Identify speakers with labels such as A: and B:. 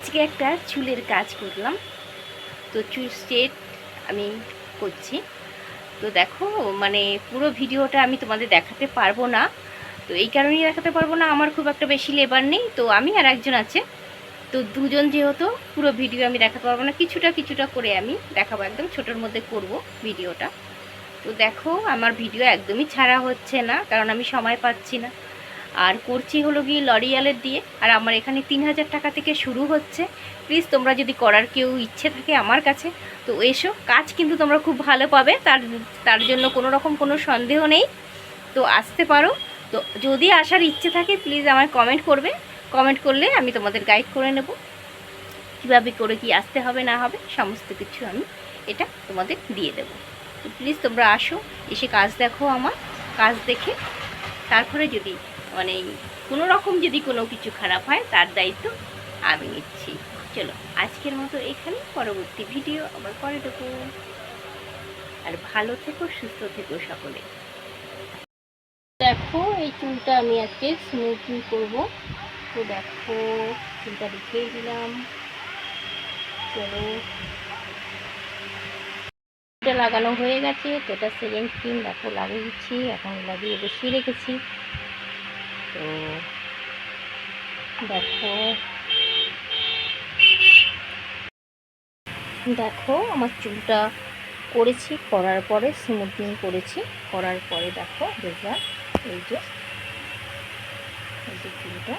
A: আজকে একটা চুলের কাজ করলাম। তো চুল স্ট্রেট আমি করছি। তো দেখো মানে পুরো ভিডিওটা আমি তোমাদের দেখাতে পারব না। তো এই কারণেই দেখাতে পারব না, আমার খুব একটা বেশি লেবার নেই। তো আমি আর একজন আছে। তো দুজন যেহেতু, পুরো ভিডিও আমি দেখাতে পারব না। কিছুটা কিছুটা করে আমি দেখাবো, একদম ছোটোর মধ্যে করব ভিডিওটা। তো দেখো, আমার ভিডিও একদমই ছাড়া হচ্ছে না, কারণ আমি সময় পাচ্ছি না। আর করছি হলো গিয়ে লরিয়ালের দিয়ে। আর আমার এখানে তিন হাজার টাকা থেকে শুরু হচ্ছে। প্লিজ তোমরা যদি করার কেউ ইচ্ছে থাকে আমার কাছে, তো এসো। কাজ কিন্তু তোমরা খুব ভালো পাবে, তার তার জন্য কোনো রকম কোনো সন্দেহ নেই। তো আসতে পারো। তো যদি আসার ইচ্ছে থাকে প্লিজ আমায় কমেন্ট করবে। কমেন্ট করলে আমি তোমাদের গাইড করে নেব। কীভাবে করে কি আসতে হবে, না হবে, সমস্ত কিছু আমি এটা তোমাদের দিয়ে দেবো। তো প্লিজ তোমরা আসো, এসে কাজ দেখো আমার, কাজ দেখে। তারপরে যদি মানে কোনো রকম যদি কোনো কিছু খারাপ হয়, তার দায়িত্ব আমি নিচ্ছি। চলো, আজকের মতো এখানে পরবর্তী ভিডিও আবার পরে দেবো আর ভালো থেকো, সুস্থ থেকো সকলে। দেখো, এই চুলটা আমি আজকে স্মুথিং করব। তো দেখো, চুলটা রেখেই দিলাম। চলো। লাগানো হয়ে গেছে, তো এটা সেকেন্ড ক্রিম দেখো লাগিয়েছি, এখন লাগিয়ে বসিয়ে রেখেছি। তো দেখো। দেখো, আমার চুলটা করেছি, করার পরে স্মুথিং করেছি, করার পরে দেখো রেজাল্ট এই যে এই যে চুলটা।